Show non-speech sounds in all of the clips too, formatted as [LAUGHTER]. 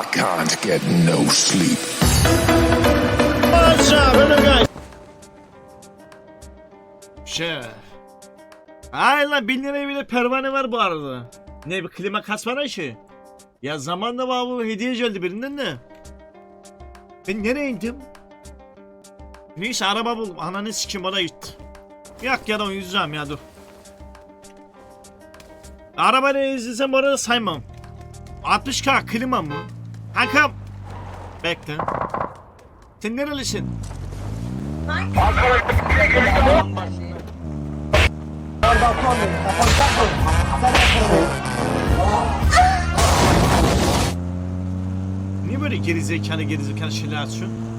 I can't get no sleep. Şey. Ay lan bin liraya bile pervane var bu arada. Ne bir klima kasmana işi. Ya zamanla bana hediye geldi birinden de. Ben nereye indim? Neyse araba buldum. Ananı sikim bana gitti. Yak ya da yüzeceğim ya dur. Arabayla izlesem bu arada saymam. 60k klima mı? Kankam. Bekle. Sen nerelisin? Niye böyle gerizekalı gerizekalı şeyler açıyorsun?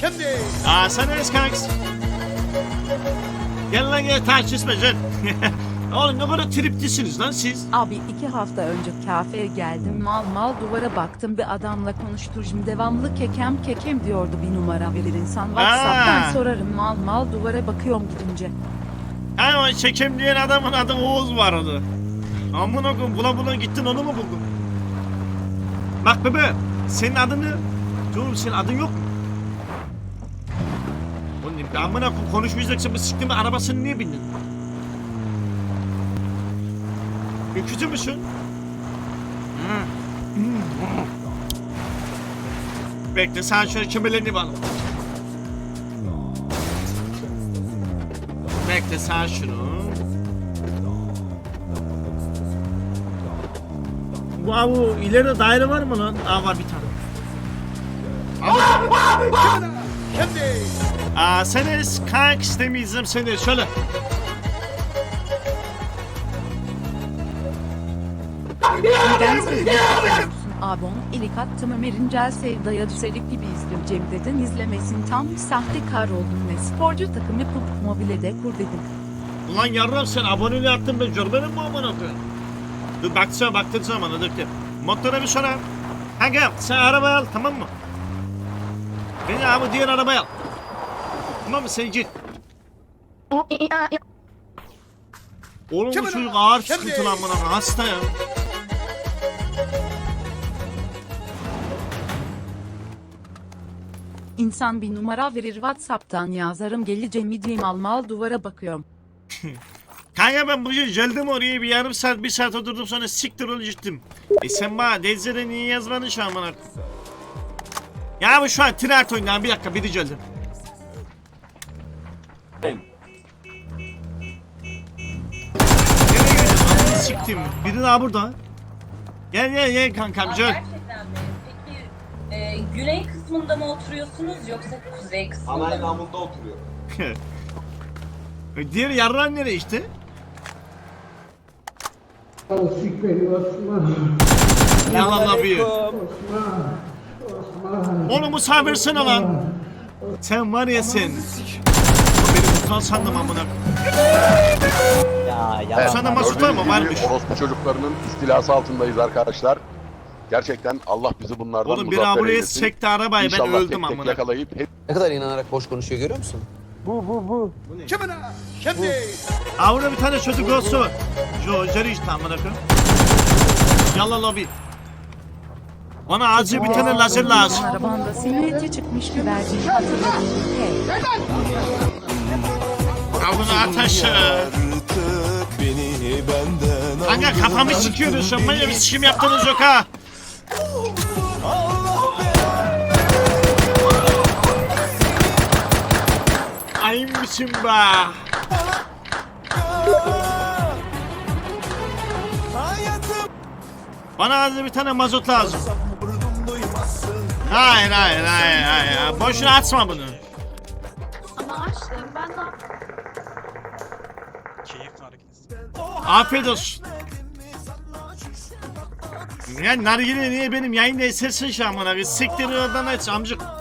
Şimdi Aa sen neyiz kanks? Gel lan gel tartışma can. [LAUGHS] Oğlum ne kadar triplisiniz lan siz? Abi iki hafta önce kafeye geldim mal mal duvara baktım bir adamla konuşturcum devamlı kekem kekem diyordu bir numara verir insan Whatsapp'tan Aa. sorarım mal mal duvara bakıyorum gidince. Ama çekim diyen adamın adı Oğuz vardı. Amına koyayım bula bula gittin onu mu buldun? Bak bebe senin adını Dur senin adın yok mu? Oğlum amına koyayım konuşmayacaksın bu siktiğimin arabasını niye bindin? Ülkücü müsün? Bekle sen şöyle kemerlerini bağla. Bekle sen şunu. Bu bu ileride daire var mı lan? Aa var bir tane. şimdi Aa seni kank istemeyeceğim seni şöyle. Neden sevmiyorsun abon ilik attım Ömer'in cel sevdaya düşerik gibi izliyor Cemre'den izlemesin tam sahtekar oldum ve sporcu takım yapıp mobilede kur dedim. Ulan yarram sen aboneliği attın ben görmedim mi amına koyayım? Dur baksana bana dur dur. Motora bir sonra. Kanka sen arabayı al tamam mı? Beni abi diğer arabayı al. Tamam mı sen git. Oğlum bu çocuk ağır sıkıntılı amına koyayım, hasta ya. İnsan bir numara verir Whatsapp'tan yazarım geleceğim diyeyim al mal duvara bakıyorum. [LAUGHS] Kanka ben bugün geldim oraya bir yarım saat bir saat oturdum sonra siktir ol gittim. E sen bana Denzel'e niye yazmadın şu an bana? Ya bu şu an tryhard oynuyor bir dakika biri geldi. Nereye gidiyorsun? Ananı siktim. Biri daha burada. Gel gel gel kankam gel. Güney kısmında mı oturuyorsunuz yoksa kuzey kısmında Ana mı? inamında oturuyor. [LAUGHS] Diğer yarran nereye işte? Yalan yapıyor. Onu musafir versene lan. Sen var ya sen. Beni mutan sandım amına. Ya ya. Sen de Masut var mı? Varmış. Orospu çocuklarının istilası altındayız arkadaşlar. Gerçekten Allah bizi bunlardan Oğlum bir muzaffer buraya eylesin. sekti arabayı ben İnşallah öldüm tek tek amına. yakalayıp hep Ne kadar inanarak boş konuşuyor görüyor musun? şimdi şimdi Aa burada bir tane çocuk olsun. Jo, jeri işte amına koyayım. Yallah lobi. Bana acil bir tane lazer lazım. Arabanda silüeti çıkmış güvercin. Hey. Avını ateşi. Kanka kafamı sikiyorsun sen bana bir sikim yaptınız yok ha. Mısın be? Bana az bir tane mazot lazım. Hayır hayır hayır hayır. Boşuna atma bunu. Ama açtım ben de Afiyet olsun. Ya nargile niye benim yayında esersin şu an bana? Siktir oradan aç amcık.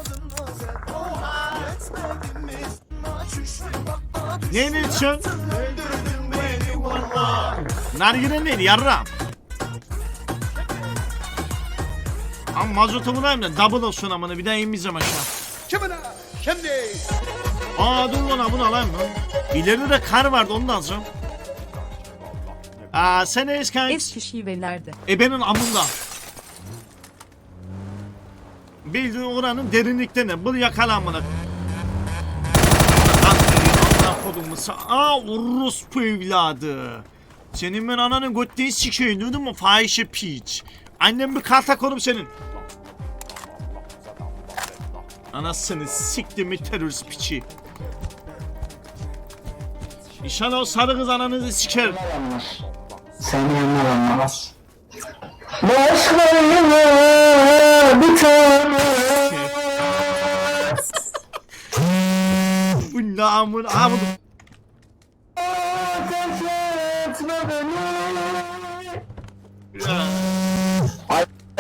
Ne ne içiyorsun? Nargile neydi yarram? Ama mazotu bulayım da double olsun amına bir daha inmeyeceğim aşağı. şimdi şimdi Aa dur lan bunu alayım lan. İleride de kar vardı onu da alacağım. Aa sen eski kanks. Eski şivelerde. Ebenin amında. Bildiğin oranın derinliklerine. Bunu yakala amına. Amına kodumu sa- Aa orospu evladı. Senin ben ananın götteyi sikeyim duydun mu? Fahişe piç. Annem bir kalta konum senin. Anasını sikti mi terörist piçi. İnşallah o sarı kız ananızı siker. Seni anlamaz. Başlarına bir tane Bu namın amını.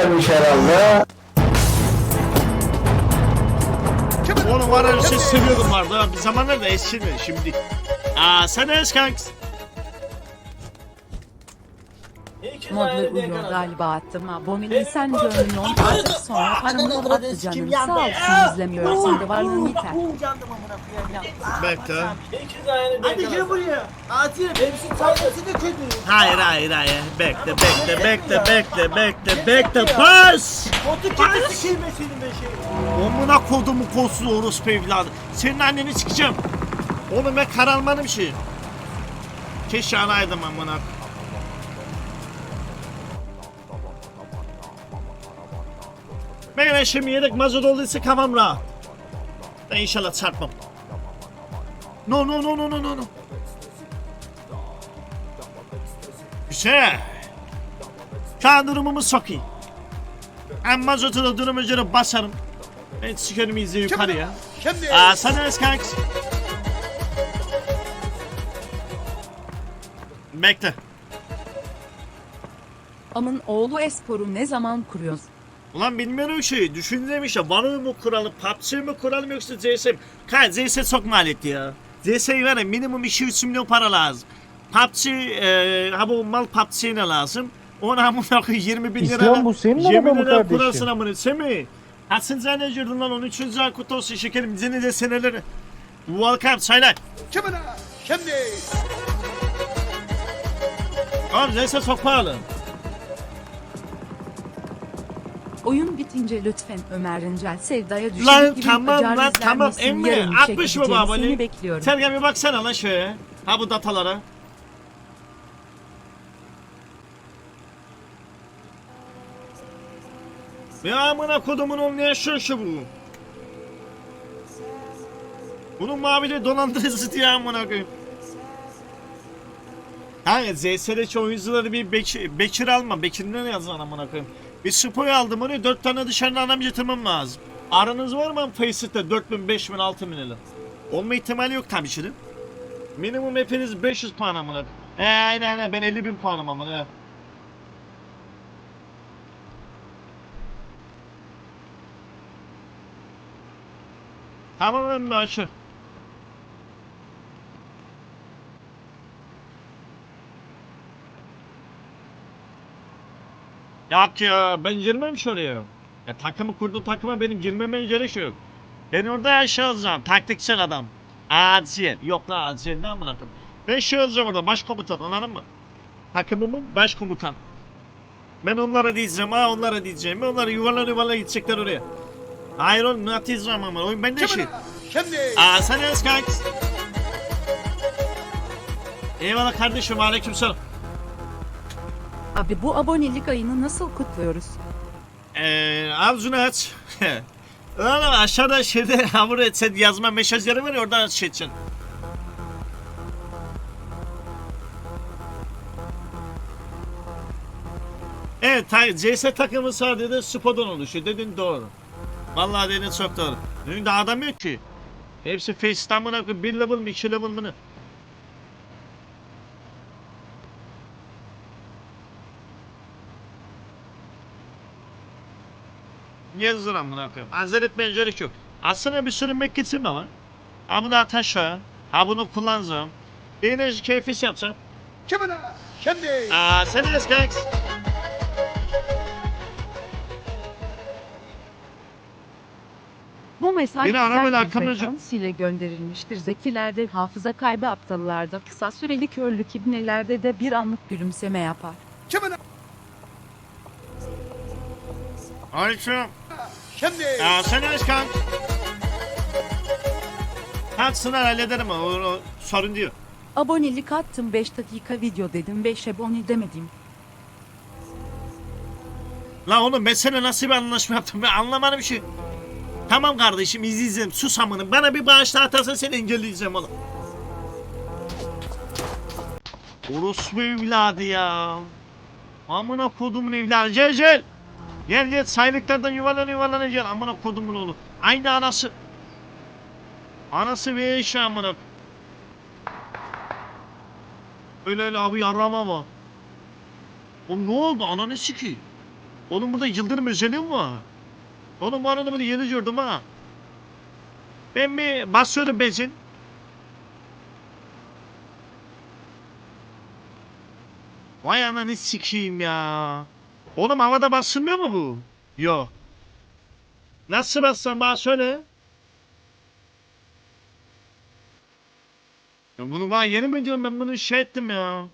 Demiş herhalde. Oğlum var bir şey seviyordum vardı ha. Bir zamanlar da eskidi şimdi. Aa sen es kanks. Modlu uyuyor galiba attım aboneliği sen gönlün on artık sonra paramı canım sağ olsun izlemiyorsun da varlığın yeter. Bekle. Hadi gel buraya. Atilla hepsi tableti de kötü. Hayır hayır hayır. Bekle bekle bekle bekle bekle bekle. Bas. Botu kötü sikilme senin be şey. Omuna kodumu kolsuz orospu evladı. Senin anneni sikeceğim. Oğlum ben karalmanım şey. Keşke alaydım amına. Ben şimdi yedek mazot olduysa kafam rahat. Ben inşallah çarpmam. No no no no no no no. Güzel. Kan durumumu sokayım. Ben mazotu da durum üzerine basarım. Ben sikerim izi yukarıya. Aa sana es kanks. Bekle. Amın oğlu esporu ne zaman kuruyoruz? Ulan bilmiyorum şey. Düşündüğüm işte Vano mu kuralım, PUBG mi kuralım yoksa CS mi? Kanka CS çok maliyetli ya. CS'yi verin minimum 2-3 milyon para lazım. PUBG, e, ha bu mal PUBG'ne lazım. Ona amına koyayım 20 bin lira. İslam bu senin 20 araba mı kardeşim? kurasın amına. Semih. Kaçıncı sene girdin lan 13. ay kutlu olsun şekerim. Seni de seneleri. Welcome çaylar. Kimine? Şimdi. Oğlum CS çok pahalı. Oyun bitince lütfen Ömer Rincel Sevda'ya düşük Lan gibi tamam acar lan izler tamam misin? emmi Yarın 60 mı çekeceğim, bu Seni abone? bekliyorum. Sergen bir baksana lan şöyle. Ha bu datalara. Ya amına kodumun olmayan şu şu bu. Bunun mavili dolandırıcı diye amına koyayım. Kanka ZSR'deki oyuncuları bir Bekir, Bekir alma. Bekir'ine ne yazan amına koyayım. Bir spoy aldım onu 4 tane dışarıdan adam getirmem lazım. Aranız var mı Facet'te 4000, 5000, 6000 lira? Olma ihtimali yok tabii şimdi. Minimum hepiniz 500 puan amına. Eee aynen aynen ben 50 bin puanım amına. Tamam emmi aşı. Yok ya ben girmem şuraya. Ya takımı kurdu takıma benim girmeme gerek yok. Ben orada yaşa olacağım. Taktiksel adam. Acil. Yok la acil ne koyayım. Ben şey olacağım orada başkomutan anladın mı? Takımımın başkomutan. Ben onlara diyeceğim ha onlara diyeceğim. Onlar yuvarlan yuvarlan gidecekler oraya. Hayır oğlum ne diyeceğim ama oyun bende şey. Şimdi. Aa sen. Eyvallah kardeşim aleykümselam. Abi bu abonelik ayını nasıl kutluyoruz? Eee avcunu aç. [LAUGHS] Oğlum aşağıda şeyde [LAUGHS] hamur et sen yazma mesajları var ya oradan şey edeceksin. Evet ta- CS takımı sadece Spodon oluşuyor dedin doğru. Vallahi dedin çok doğru. Önünde adam yok ki. Hepsi FaceTime'ına 1 level mi 2 level mı ne? Yazdır amına koyayım. Hazır etmeye gerek yok. Aslında bir sürü de var. Ama da taşa. Ha bunu kullanacağım. Bir enerji keyfisi yapacağım. Kimine? Şimdi. Aa sen de kanks. Bu mesaj Beni arkamda- frekans ile gönderilmiştir. Zekilerde hafıza kaybı aptallarda kısa süreli körlük ibnelerde de bir anlık gülümseme yapar. Kimin? Aleyküm. Şimdi. Ya sen ne kan? Ha sınav hallederim o, o sorun değil. Abonelik attım 5 dakika video dedim 5 abone demedim. La oğlum ben seninle nasıl bir anlaşma yaptım ben anlamadım şey. Tamam kardeşim izleyeceğim sus amına. Bana bir bağışla atarsan seni engelleyeceğim oğlum. Orospu evladı ya. Amına kodumun evladı. Gel Gel gel saylıklardan yuvarlana yuvarlana gel. Amına kodumun oğlu. Aynı anası. Anası ve eşi amına. Öyle öyle abi yarrama var. Oğlum ne oldu ananı sikeyim. Oğlum burada yıldırım özelliği mi var? Oğlum bu arada bunu yeni gördüm ha. Ben bir basıyorum benzin. Vay ananı sikeyim ya. Oğlum havada basılmıyor mu bu? Yok. Nasıl bassam bana söyle. Ya bunu bana yeni mi diyorum ben bunu şey ettim ya.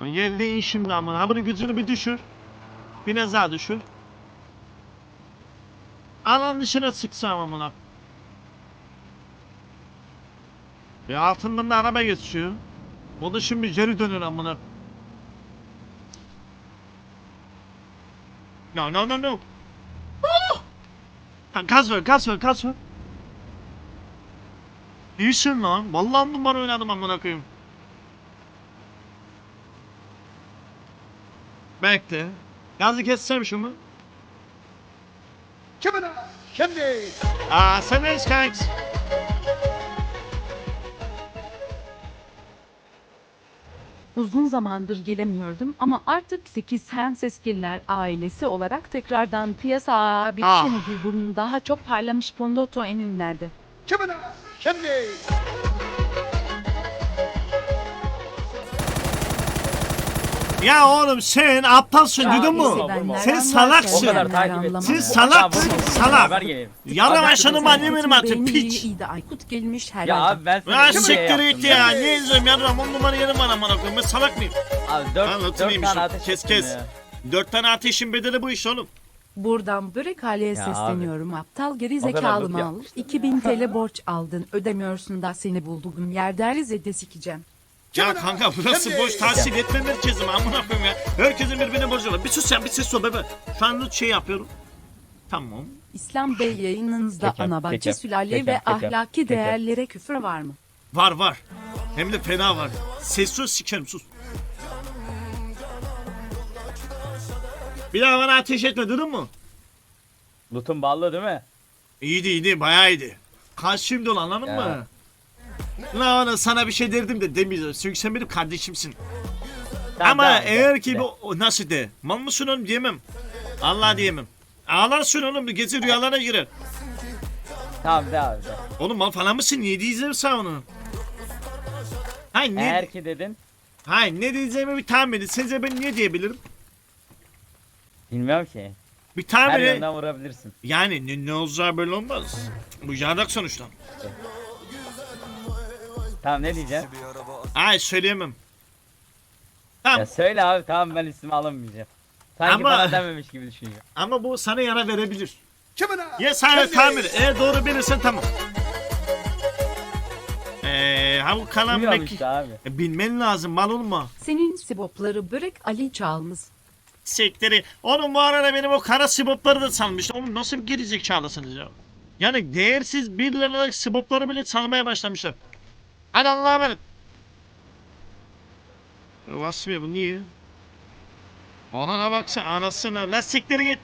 Geldi işim lan Ha bunun gücünü bir düşür. Biraz daha düşür. Alan dışına sıksam amına. Ya altından da araba geçiyor. O da şimdi geri dönür amına. No no no no. Ah! Lan gaz ver gaz ver gaz ver. İyisin lan. Vallahi numara oynadım amına koyayım. Bekle. Gazı kessem şunu. Kimin? Şimdi. Aa sen ne Uzun zamandır gelemiyordum ama artık 8 Hans Eskiller ailesi olarak tekrardan piyasa bir Ah. ah. bunun daha çok parlamış Pondoto eninlerde. Kimin? Şimdi. Ya oğlum sen aptalsın duydun mu? Sen salaksın. O kadar takip Ya, salaksın salak. Yarım aşanı annem benim Benim piç. Aykut gelmiş herhalde. Ya abi ben Ya şey siktir git ya. ya. Niye izliyorum yarım on numara yerim var amına koyayım. Ben salak mıyım? Abi dört, dört iyiymiş. tane ateş Kes kes. Dört tane ateşin bedeli bu iş oğlum. Buradan börek aileye Ya sesleniyorum aptal geri zekalı mal. yapmıştım. 2000 TL borç aldın ödemiyorsun da seni bulduğum yerde Rize'de sikeceğim. Ya kanka burası Şimdi- boş tahsil etme merkezi mi amına koyayım ya. Herkesin birbirine borcu var. Bir sus sen bir ses ol bebe. Şu an şey yapıyorum. Tamam. İslam Bey yayınınızda Peki, anabacı peki, sülale peki, ve peki, ahlaki peki. değerlere küfür var mı? Var var. Hem de fena var. Ses sus sikerim sus. Bir daha bana ateş etme duydun mu? Loot'un ballı değil mi? İyiydi iyiydi bayağı iyiydi. Karşıyım dolu anladın Ya. mı? Lan sana bir şey derdim de demeyeceğim. Çünkü sen benim kardeşimsin. Tamam, Ama tamam, eğer ki bu o nasıl de? Mal mısın oğlum diyemem. Allah diyemem. Ağlarsın oğlum gece rüyalara girer. Tamam de abi de. Oğlum mal falan mısın? Niye diyeceğim sana onu? Hayır ne, Eğer ki dedin. hayır ne diyeceğimi bir tahmin edin. Sence ben niye diyebilirim? Bilmiyorum ki. Bir Her tahmin yönden vurabilirsin. Yani ne, ne olacağı belli olmaz. Bu yardak sonuçta. Tamam ne diyeceğim? Hayır söyleyemem. Tamam Ya söyle abi tamam ben ismi alamayacağım. Sanki Ama- bana dememiş gibi düşünüyorum. ama bu sana yara verebilir. Kimin? Ya sana et. Eğer doğru bilirsen tamam. Eee ha bu kalan Bilmiyorum işte abi. E, Bilmen lazım mal olma. Senin sibopları börek Ali çalmış. Sekteri. Oğlum bu arada benim o kara sibopları da salmıştı. Oğlum nasıl bir gerizekalısınız ya. Yani değersiz bir liralık sibopları bile çalmaya başlamışlar. Hadi Allah'a emanet. Vasfiye bu niye? Anana baksana anasına. Lan siktir git.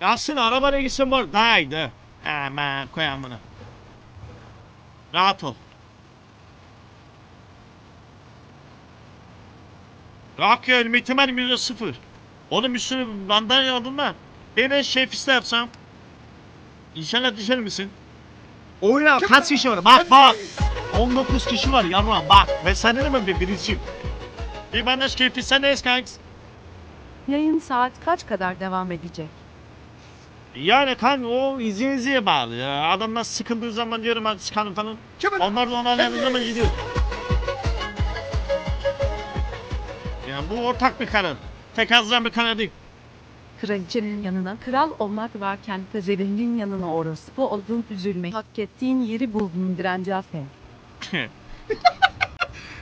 Aslında arabaya gitsen var iyiydi. Aman koyalım bunu. Rahat ol. Kalk ya ölme ihtimalim yüzde sıfır. Oğlum bir sürü aldın da. Ben de şef iste yapsam. İnşallah düşer misin? Oyna kaç kişi var? Bak bak. 19 kişi var yavrum bak. Ve sen ne mi bir birisi? Bir bana sen ne kanks? Yayın saat kaç kadar devam edecek? Yani kanka o izin iziye bağlı ya. Adamlar sıkıldığı zaman diyorum hadi çıkalım falan. Onlar da ona ne zaman gidiyor. Ya bu ortak bir karar. Tek azdan bir karar değil. Kraliçenin yanına kral olmak varken pezevengin yanına orospu oldun üzülme. Hak ettiğin yeri buldun direnci afe.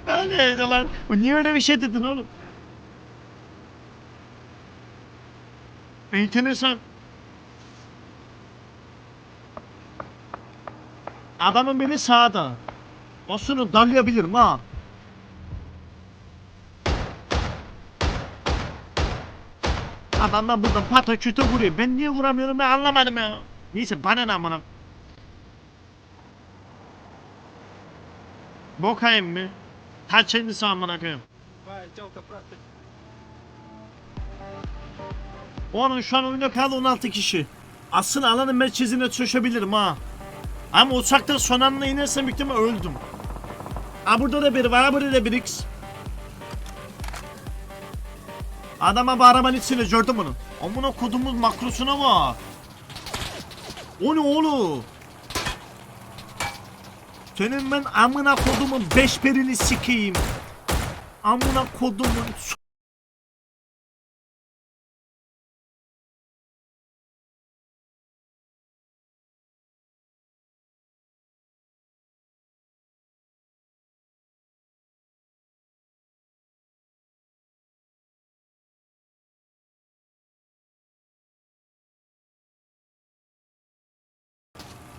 Öyle [LAUGHS] lan. Niye öyle bir şey dedin oğlum? Enteresan. Adamın beni sağda. Osunu dalayabilirim ha. Adamlar burada pata kütü vuruyor. Ben niye vuramıyorum ben anlamadım ya. Neyse bana ne amına. Bokayım mı? Kaç elini amına koyayım. Onun şu an oyunda kaldı 16 kişi. Aslında alanın merkezine çöşebilirim ha. Ama uçaktan son anda inersem büyük öldüm. Ha burada da biri var, ha burada da bir X. Adama bu arabanın içine gördüm bunu. Amına kodumuz makrosuna bak. O ne oğlum? Senin ben amına kodumun beş perini sikeyim. Amına kodumun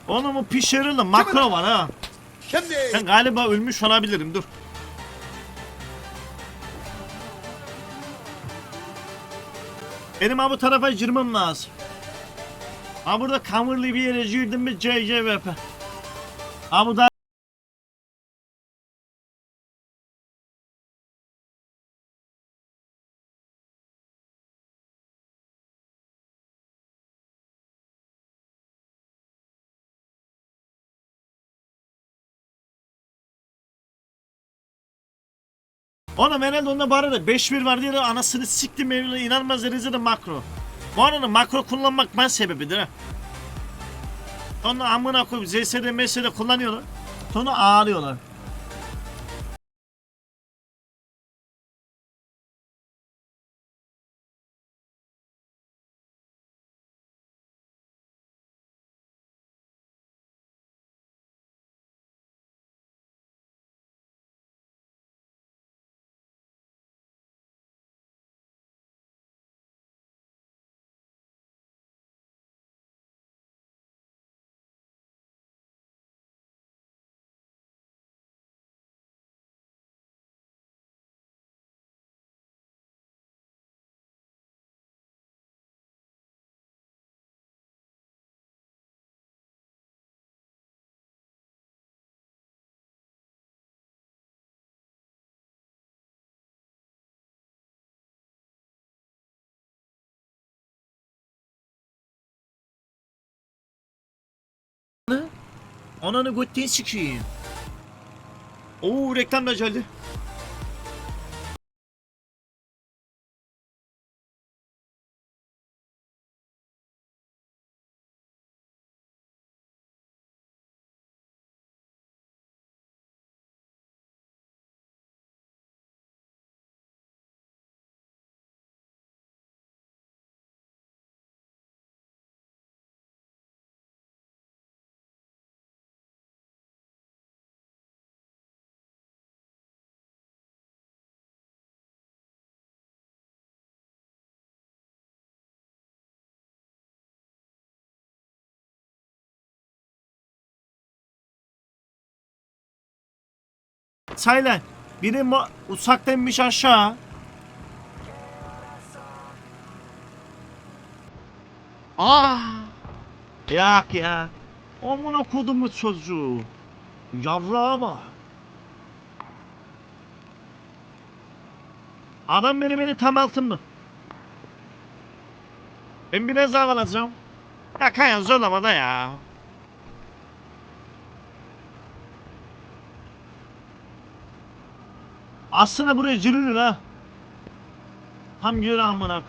s- Oğlum o pişirili makro var ha. Şimdi. Ben galiba ölmüş olabilirim dur. Benim ha bu tarafa girmem lazım. Ha burada kamırlı bir yere girdim mi CCVP. Ha bu da Oğlum herhalde onda bu arada 5-1 var diye de anasını siktim evine inanılmaz derecede makro. Bu arada makro kullanmak ben sebebidir ha. Sonra amına koyup ZS'de MS'de kullanıyorlar. Sonra ağlıyorlar. Ananı götteyi sikeyim. Oo reklam da geldi. Saylan. Biri uçaktan inmiş aşağı. Ah. Yak ya. Amına kodumu çocuğu. Yarrağa bak. Adam beni beni tam altımda. Ben biraz daha alacağım. Ya Kayan zorlama da ya. Aslında buraya cırılır ha. Tam gör amına.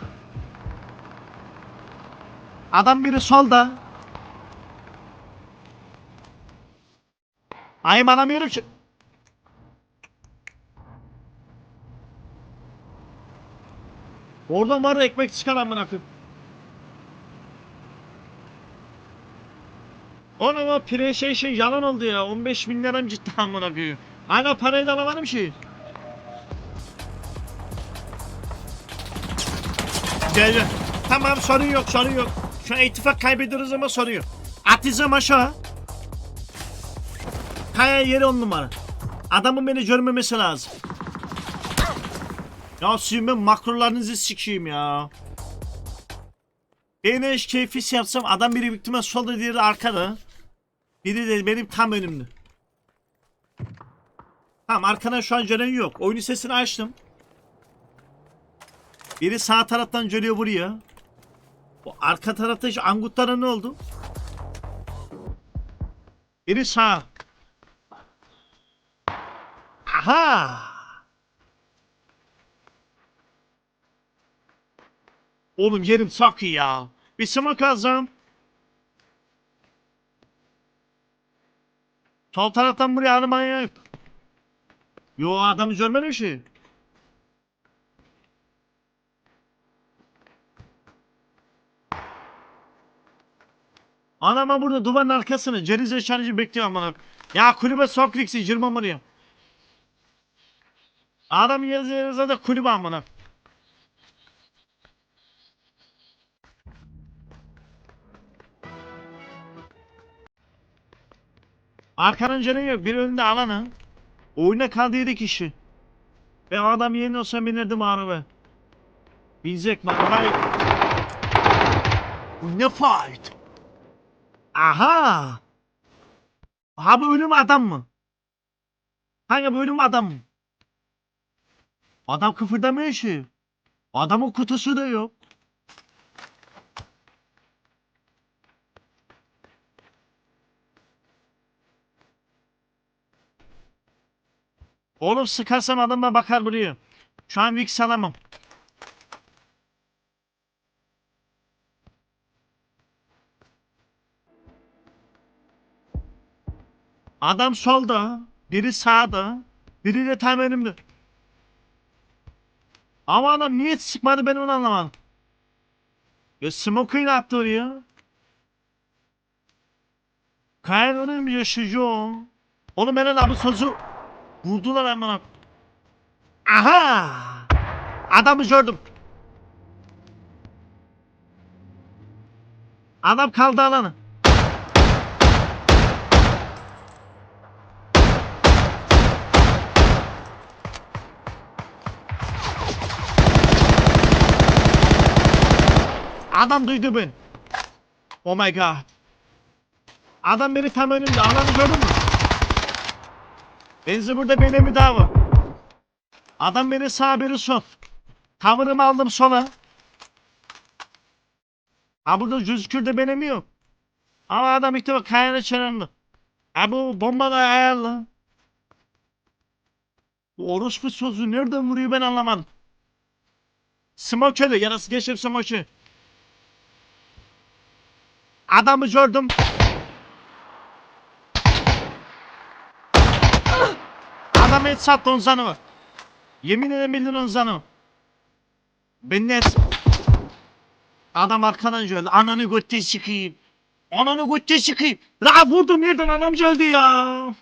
Adam biri solda. Ay anlamıyorum ki. Oradan var ya ekmek çıkar amına koyayım. Oğlum o PlayStation yalan oldu ya. 15 bin liram ciddi amına koyayım. Hala parayı da alamadım ki. Gel. Tamam sorun yok sorun yok. Şu an ittifak kaybediyoruz ama sorun yok. Atizem aşağı. Kaya yeri on numara. Adamın beni görmemesi lazım. Ya sizin makrolarınızı sikeyim ya. Ben eş keyfis yapsam adam biri büyük solda diğeri arkada. Biri de benim tam önümde. Tamam arkadan şu an gören yok. Oyunun sesini açtım. Biri sağ taraftan geliyor buraya. Bu arka tarafta şu angutlara ne oldu? Biri sağ. Aha! Oğlum yerim iyi ya. Bir smoke alacağım. Sol taraftan buraya aramaya yok. Yo adamı görmedim ki. Anama burada duvarın arkasını cerize şarjı bekliyor amına. Ya kulübe sok liksi girmem oraya. Adam yazıyor yazıyor da kulübe amına. Arkanın canı yok. Bir önünde alanı. Oyuna kaldı 7 kişi. Ve adam yerine olsa binirdim araba. Binecek mi? Ne fight? Aha! Ha bu ölüm adam mı? Hangi bu ölüm adam mı? Adam kıpırdamıyor ki. Adamın kutusu da yok. Oğlum sıkarsam adama bakar buraya. Şu an Vix alamam. Adam solda, biri sağda, biri de tam önümde. Ama adam niye sıkmadı ben onu anlamadım. Ya smoke'u ne yaptı oraya? Bir yaşıcı o. Oğlum ben abi sözü vurdular hemen. Aha! Adamı gördüm. Adam kaldı alanı. Adam duydu beni. Oh my god. Adam beni tam önümde. Alanı gördün mü? Benzi burada benim bir daha var. Adam beni sağ biri sol. Tavırımı aldım sola. Ha burada gözükür de benim yok. Ama adam işte bak kayana çenemde. Ha bu bomba da ayarlı. Bu orospu sözü nereden vuruyor ben anlamadım. Smoke'e de yarası geçip smoke'e. Adamı gördüm. Adam et sattı on zanı. Yemin ederim bildin on. Ben net. Adam arkadan geldi. Ananı götte çıkayım. Ananı götte çıkayım. La vurdum yerden anam geldi ya.